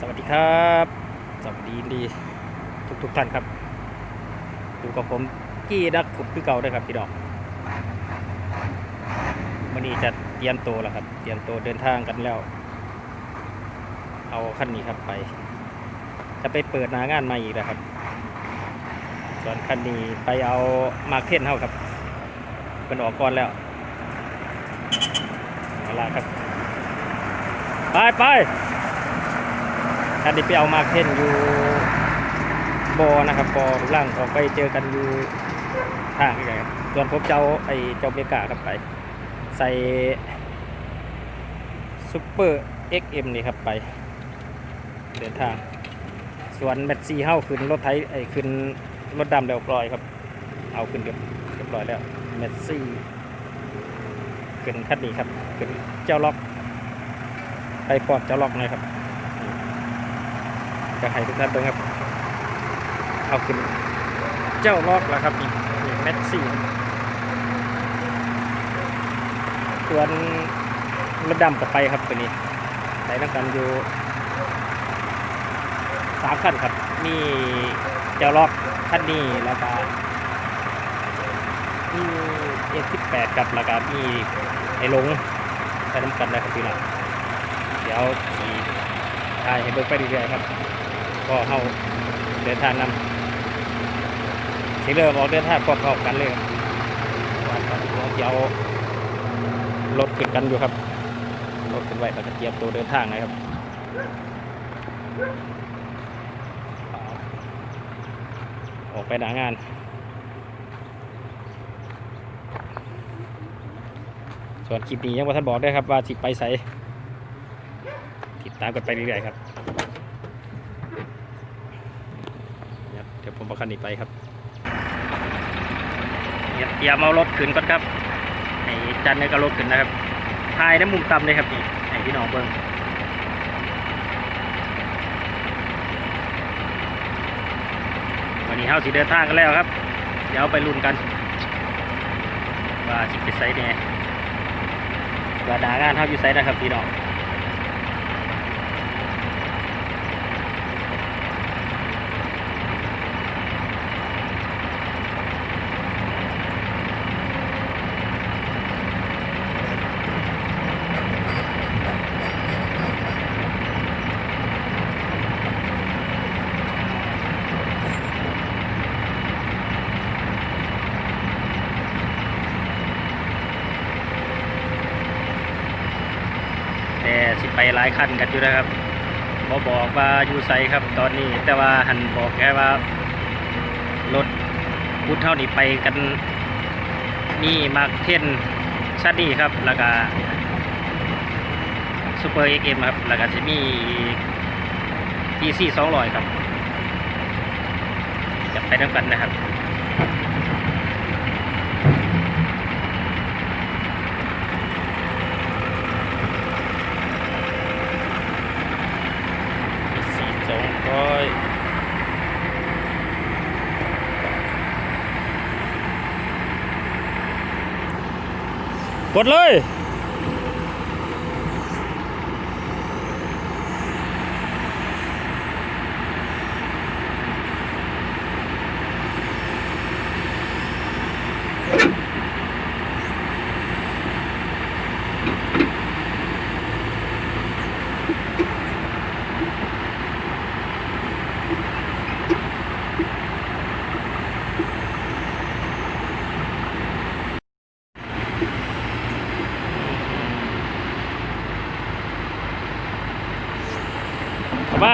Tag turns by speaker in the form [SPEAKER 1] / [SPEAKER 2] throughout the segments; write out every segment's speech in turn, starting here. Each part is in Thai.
[SPEAKER 1] สวัสดีครับ สวัสดีดีทุกทุกท่านครับ อยู่กับผมกี้ดักขุดคือเก่าด้วยครับพี่ดอกวันนี้จะเตรียมตัวแล้วครับ เตรียมตัวเดินทางกันแล้ว เอาขั้นนี้ครับไป จะไปเปิดหน้างานใหม่อีกแล้วครับ ส่วนคันนี้ไปเอามาเทนเท่าครับเป็นออกก่อนแล้วเอาละครับ ไปไป คันนี้ไปเอามาร์คเทนอยู่บอนะครับบอลูกล่างออกไปเจอกันอยู่ทางนี่ไงครับส่วนผมเจ้าไอเจ้าเมกาครับไป ใส่ซูเปอร์ XM นี่ครับไป เดินทาง ส่วนแมตซีเฮ้าขึ้นรถไทยไอ้ขึ้นรถดำเรียบร้อยครับ เอาขึ้นเรียบเรียบร้อยแล้วแมตซี่ขึ้นคันนี้ครับขึ้นเจ้าล็อก ไปปอดเจ้าล็อกหน่อยครับ จะให้ทุกท่านเบิ่งครับ เอาขึ้น เจ้าลอกแล้วครับนี่นี่แมตซี่ส่วนรถดำกับไปครับตัวนี้ใส่น้ำกันอยู่สามขั้นครับมีเจ้าลอกขั้นนี้แล้วก็มีเอสิบแปดครับแล้วก็มีไอ้ลงใส่น้ำกันนะครับพี่น้องเดี๋ยวสีถ่ายให้เบิกไปเรื่อยๆครับ ก็เข้าเดินทางนำสีเริ่มออกเดินทางพร้อมๆกันเลยครับว่าตอนนี้เราจะเอารถขึ้นกันอยู่ครับรถขึ้นไว้แล้วก็เตรียมตัวเดินทางนะครับออกไปหนางานส่วนคลิปนี้ยังว่าท่านบอกได้ครับว่าจิไปใส่ติดตามกันไปเรื่อยๆครับครับ เดี๋ยว ผมเอาคันนี้ไปครับเตรียมเอารถขึ้นก่อนครับไอ้จันเนี่ยก็รถขึ้นนะครับถ่ายในมุมต่ำเลยครับนี่ให้พี่น้องเบิ้งวันนี้เฮาสิเดินทางกันแล้วครับ เดี๋ยวไปลุ้นกัน ว่าสิไปไซส์แน่ว่าดางานเฮาอยู่ไซส์นะครับพี่น้อง หลายคันกันอยู่นะครับบอบอกว่าอยู่ไซครับตอนนี้ แต่ว่าหันบอกแค่ว่ารถพุทเท่านี้ไปกันนี่มาเทนชัดนี่ครับ แล้วก็ซูเปอร์เอ็กเอ็มครับ แล้วก็จะมีทีซีสองร้อยครับ จะไปด้วยกันนะครับ สี่สองร้อย กดเลย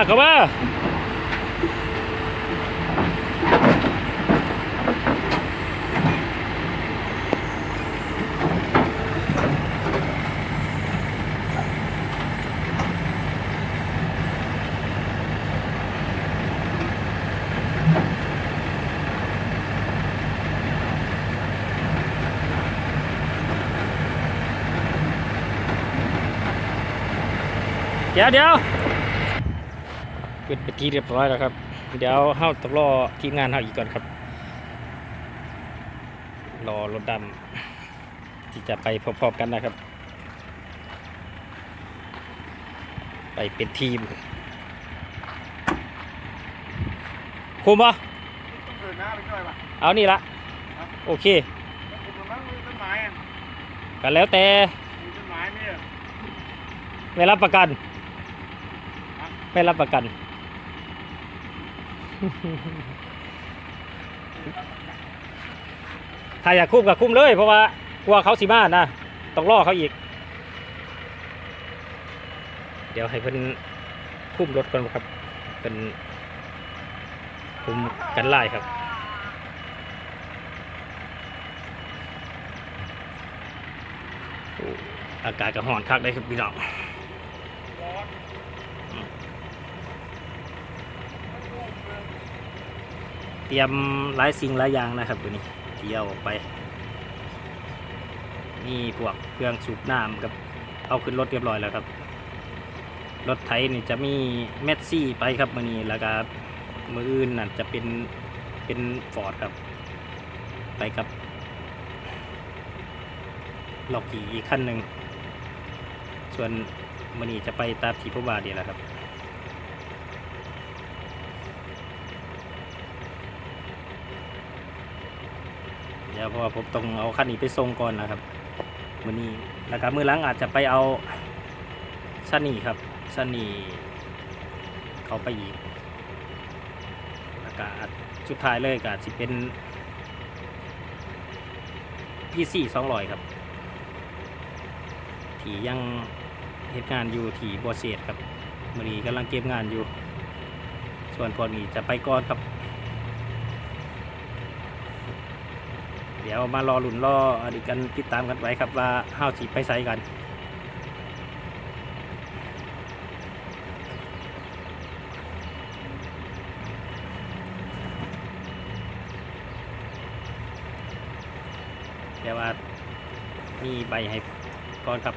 [SPEAKER 1] เข้ามา เข้ามาเดี๋ยวเดี๋ยวปิดไปนที่เรียบร้อยแล้วครับ เดี๋ยวเฮาต้องรอทีมงานเฮาอีกก่อนครับ รอรถดำที่จะไปพร้อมๆกันนะครับ ไปเป็นทีมคุมปะ
[SPEAKER 2] ต้องเดินหน้าไปหน่อยป่ะ
[SPEAKER 1] เอานี่ละโอเค
[SPEAKER 2] ต้องขุดมันมีต้นไม้อะ
[SPEAKER 1] กันแล้วแต่
[SPEAKER 2] มีต้นไม้ไหมเนี่ย
[SPEAKER 1] ไม่รับประกัน ไม่รับประกัน ถ้าอยากคุ้มก็คุ้มเลย เพราะว่ากลัวเขาสิมานะต้องล่อเขาอีก เดี๋ยวให้เพิ่นคุ้มรถก่อนครับเป็นคุ้มกันไล่ครับอากาศก็ร้อนคักได้ครับพี่น้อง
[SPEAKER 2] ร้อน
[SPEAKER 1] เตรียมหลายสิ่งหลายอย่างนะครับตัวนี้เที่ยวออกไปนี่พวกเครื่องสูบน้ำกับเอาขึ้นรถเรียบร้อยแล้วครับ รถไถนี่จะมีเมสซี่ไปครับมือนี้แล้วก็มืออื่นน่ะจะเป็นเป็นฟอร์ดครับ ไปกับล็อกกี้อีกขั้นหนึ่งส่วนมือนี้จะไปตาที่ผู้บาเดียแหละครับ ดี๋ยวเพราะว่าผมต้องเอาคันนี้ไปส่งก่อนนะครับมือนี้แล้วก็มือหลังอาจจะไปเอาซันนี่ครับซันนี่เขาไปอีกแล้วก็อาจสุดท้ายเลยก็จจะเป็นยี่สี่สองร้อยครับที่ยังเหตุงานอยู่ที่บัวเศษครับมือนี้กำลังเก็บงานอยู่ ส่วนพวกนี้จะไปก่อนครับ เดี๋ยวมารอหลุนรออดีกันติดตามกันไว้ครับว่าห้าวสีไปใส่กันเดี๋ยวว่ามีใบให้ก่อนครับ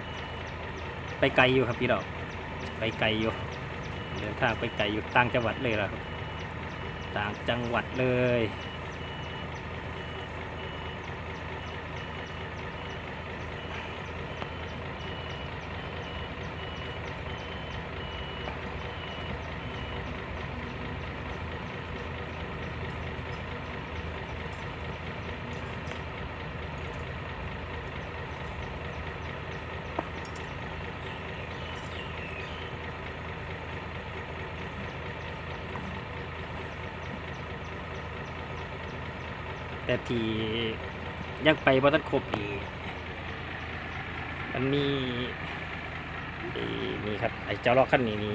[SPEAKER 1] ไปไกลอยู่ครับพี่ดอก ไปไกลอยู่เดินทางไปไกลอยู่ต่างจังหวัดเลยล่ะครับ ต่างจังหวัดเลย แต่ที่ยังไปบ่ทันครบอีกมันมีไอ้นี่ครับไอ้เจ้าล้อคันนี้นี่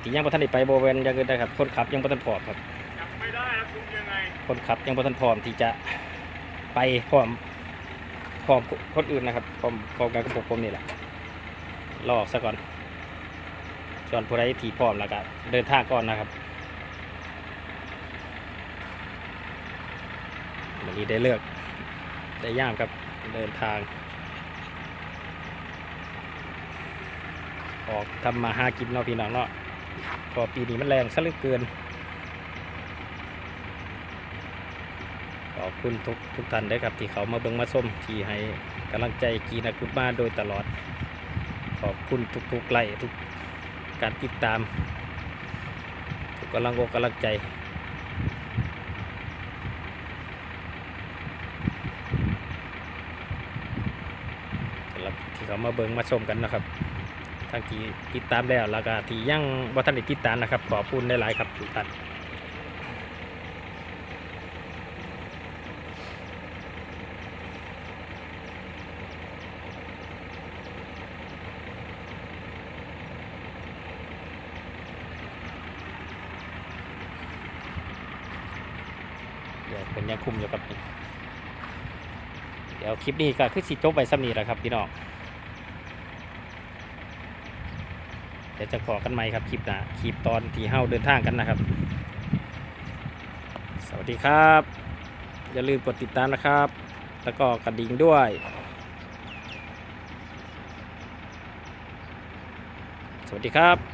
[SPEAKER 1] ที่ยังบ่ทันได้ไปบ่เวนอยังอื่นนะครับ คนขับยังบ่ทันพร้อมครับ
[SPEAKER 2] จับไม่ได้แล้วคุณยังไง
[SPEAKER 1] คนขับยังบ่ทันพร้อมที่จะไปพร้อมพร้อมคนอื่นนะครับพร้อมพร้อมกันกับพวกผมนี่แหละรอออกซะก่อนส่วนผู้ใดที่พร้อมแล้วก็เดินทางก่อนนะครับ นี้ได้เลือกได้ย่ามครับเดินทาง ออกทำมาหากินเนาะพี่น้องเนาะพอปีนี้มันแรงซะเหลือเกิน ขอบคุณทุกทุกท่านด้วยครับ ที่เขามาเบิ่งมาส้มที่ให้กำลังใจกีนักกุดมาโดยตลอด ขอบคุณทุกๆไลค์ทุกการติดตามทุกกำลังอกกำลังใจ สำหรับ ที่เขามาเบิงมาชมกันนะครับทางที่ติดตามแล้วแล้วก็ที่ยังบ่ทันได้ติดตามนะครับ ขอบคุณได้หลายๆครับทุกท่านเป็นยังคุมอยู่ครับ เดี๋ยวคลิปนี้ก็คือสิจบไปสำนีแหละครับพี่น้อง เดี๋ยวจะขอกันใหม่ครับคลิปหน้าคลิปตอนที่เฮาเดินทางกันนะครับ สวัสดีครับ อย่าลืมกดติดตามนะครับ แล้วก็กระดิ่งด้วยสวัสดีครับ